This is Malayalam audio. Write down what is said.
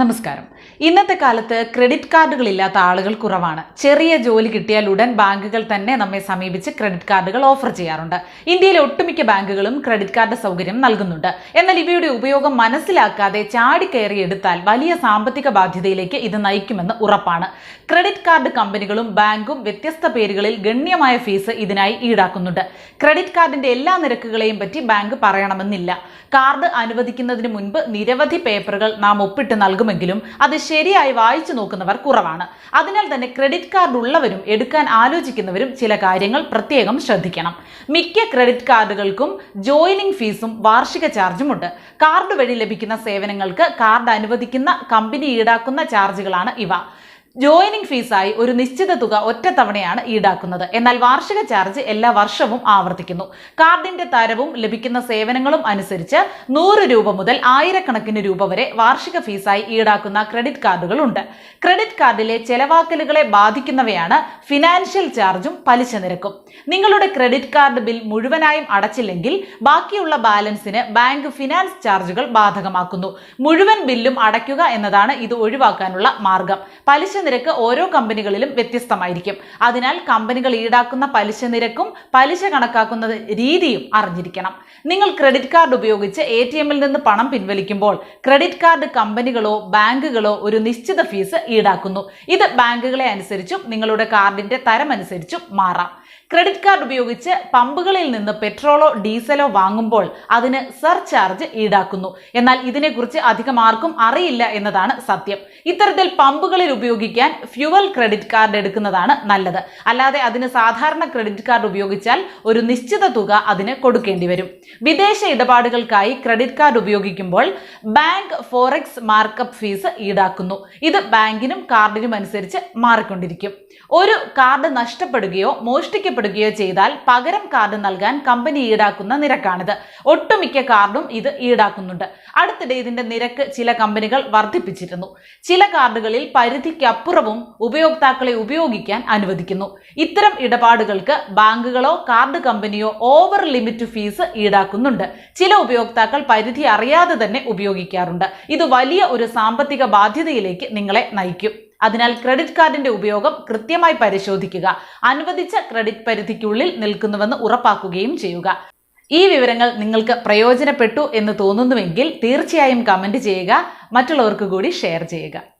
നമസ്കാരം. ഇന്നത്തെ കാലത്ത് ക്രെഡിറ്റ് കാർഡുകൾ ഇല്ലാത്ത ആളുകൾ കുറവാണ്. ചെറിയ ജോലി കിട്ടിയാൽ ഉടൻ ബാങ്കുകൾ തന്നെ നമ്മെ സമീപിച്ച് ക്രെഡിറ്റ് കാർഡുകൾ ഓഫർ ചെയ്യാറുണ്ട്. ഇന്ത്യയിലെ ഒട്ടുമിക്ക ബാങ്കുകളും ക്രെഡിറ്റ് കാർഡ് സൗകര്യം നൽകുന്നുണ്ട്. എന്നാൽ ഇവയുടെ ഉപയോഗം മനസ്സിലാക്കാതെ ചാടിക്കയറി എടുത്താൽ വലിയ സാമ്പത്തിക ബാധ്യതയിലേക്ക് ഇത് നയിക്കുമെന്ന് ഉറപ്പാണ്. ക്രെഡിറ്റ് കാർഡ് കമ്പനികളും ബാങ്കും വ്യത്യസ്ത പേരുകളിൽ ഗണ്യമായ ഫീസ് ഇതിനായി ഈടാക്കുന്നുണ്ട്. ക്രെഡിറ്റ് കാർഡിന്റെ എല്ലാ നിരക്കുകളെയും പറ്റി ബാങ്ക് പറയണമെന്നില്ല. കാർഡ് അനുവദിക്കുന്നതിന് മുൻപ് നിരവധി പേപ്പറുകൾ നാം ഒപ്പിട്ട് നൽകുമെങ്കിലും അത് ശരിയായി വായിച്ചു നോക്കുന്നവർ കുറവാണ്. അതിനാൽ തന്നെ ക്രെഡിറ്റ് കാർഡ് ഉള്ളവരും എടുക്കാൻ ആലോചിക്കുന്നവരും ചില കാര്യങ്ങൾ പ്രത്യേകം ശ്രദ്ധിക്കണം. മിക്ക ക്രെഡിറ്റ് കാർഡുകൾക്കും ജോയിനിങ് ഫീസും വാർഷിക ചാർജും ഉണ്ട്. കാർഡ് വഴി ലഭിക്കുന്ന സേവനങ്ങൾക്ക് കാർഡ് അനുവദിക്കുന്ന കമ്പനി ഈടാക്കുന്ന ചാർജുകളാണ് ഇവ. ജോയിനിങ് ഫീസായി ഒരു നിശ്ചിത തുക ഒറ്റത്തവണയാണ് ഈടാക്കുന്നത്. എന്നാൽ വാർഷിക ചാർജ് എല്ലാ വർഷവും ആവർത്തിക്കുന്നു. കാർഡിന്റെ തരവും ലഭിക്കുന്ന സേവനങ്ങളും അനുസരിച്ച് നൂറ് രൂപ മുതൽ ആയിരക്കണക്കിന് രൂപ വരെ വാർഷിക ഫീസായി ഈടാക്കുന്ന ക്രെഡിറ്റ് കാർഡുകളുണ്ട്. ക്രെഡിറ്റ് കാർഡിലെ ചെലവാക്കലുകളെ ബാധിക്കുന്നവയാണ് ഫിനാൻഷ്യൽ ചാർജും പലിശ നിരക്കും. നിങ്ങളുടെ ക്രെഡിറ്റ് കാർഡ് ബിൽ മുഴുവനായും അടച്ചില്ലെങ്കിൽ ബാക്കിയുള്ള ബാലൻസിന് ബാങ്ക് ഫിനാൻസ് ചാർജുകൾ ബാധകമാക്കുന്നു. മുഴുവൻ ബില്ലും അടയ്ക്കുക എന്നതാണ് ഇത് ഒഴിവാക്കാനുള്ള മാർഗം. പലിശ നിരക്ക് ഓരോ കമ്പനികളിലും വ്യത്യസ്തമായിരിക്കും. അതിനാൽ കമ്പനികൾ ഈടാക്കുന്ന പലിശ നിരക്കും പലിശ കണക്കാക്കുന്ന രീതിയും അറിഞ്ഞിരിക്കണം. നിങ്ങൾ ക്രെഡിറ്റ് കാർഡ് ഉപയോഗിച്ച് എ ടി എമ്മിൽ നിന്ന് പണം പിൻവലിക്കുമ്പോൾ ക്രെഡിറ്റ് കാർഡ് കമ്പനികളോ ബാങ്കുകളോ ഒരു നിശ്ചിത ഫീസ് ഈടാക്കുന്നു. ഇത് ബാങ്കുകളെ അനുസരിച്ചും നിങ്ങളുടെ കാർഡിന്റെ തരം തരമനുസരിച്ചും മാറാം. ക്രെഡിറ്റ് കാർഡ് ഉപയോഗിച്ച് പമ്പുകളിൽ നിന്ന് പെട്രോളോ ഡീസലോ വാങ്ങുമ്പോൾ അതിന് സർചാർജ് ഈടാക്കുന്നു. എന്നാൽ ഇതിനെക്കുറിച്ച് അധികം ആർക്കും അറിയില്ല എന്നതാണ് സത്യം. ഇത്തരത്തിൽ പമ്പുകളിൽ ഉപയോഗിക്കാൻ ഫ്യുവൽ ക്രെഡിറ്റ് കാർഡ് എടുക്കുന്നതാണ് നല്ലത്. അല്ലാതെ അതിന് സാധാരണ ക്രെഡിറ്റ് കാർഡ് ഉപയോഗിച്ചാൽ ഒരു നിശ്ചിത തുക അതിന് കൊടുക്കേണ്ടി വരും. വിദേശ ഇടപാടുകൾക്കായി ക്രെഡിറ്റ് കാർഡ് ഉപയോഗിക്കുമ്പോൾ ബാങ്ക് ഫോറക്സ് മാർക്കപ്പ് ഫീസ് ഈടാക്കുന്നു. ഇത് ബാങ്കിനും കാർഡിനും അനുസരിച്ച് മാറിക്കൊണ്ടിരിക്കും. ഒരു കാർഡ് നഷ്ടപ്പെടുകയോ മോഷ്ടിക്കപ്പെടുകയോ ചെയ്താൽ പകരം കാർഡ് നൽകാൻ കമ്പനി ഈടാക്കുന്ന നിരക്കാണിത്. ഒട്ടുമിക്ക കാർഡും ഇത് ഈടാക്കുന്നുണ്ട്. അടുത്തിടെ ഇതിന്റെ നിരക്ക് ചില കമ്പനികൾ വർദ്ധിപ്പിച്ചിരുന്നു. ചില കാർഡുകളിൽ പരിധിക്കപ്പുറവും ഉപയോക്താക്കളെ ഉപയോഗിക്കാൻ അനുവദിക്കുന്നു. ഇത്തരം ഇടപാടുകൾക്ക് ബാങ്കുകളോ കാർഡ് കമ്പനിയോ ഓവർ ലിമിറ്റ് ഫീസ് ഈടാക്കുന്നുണ്ട്. ചില ഉപയോക്താക്കൾ പരിധി അറിയാതെ തന്നെ ഉപയോഗിക്കാറുണ്ട്. ഇത് വലിയ ഒരു സാമ്പത്തിക ബാധ്യതയിലേക്ക് നിങ്ങളെ നയിക്കും. അതിനാൽ ക്രെഡിറ്റ് കാർഡിന്റെ ഉപയോഗം കൃത്യമായി പരിശോധിക്കുക. അനുവദിച്ച ക്രെഡിറ്റ് പരിധിക്കുള്ളിൽ നിൽക്കുന്നുവെന്ന് ഉറപ്പാക്കുകയും ചെയ്യുക. ഈ വിവരങ്ങൾ നിങ്ങൾക്ക് പ്രയോജനപ്പെട്ടു എന്ന് തോന്നുന്നുവെങ്കിൽ തീർച്ചയായും കമന്റ് ചെയ്യുക. മറ്റുള്ളവർക്ക് കൂടി ഷെയർ ചെയ്യുക.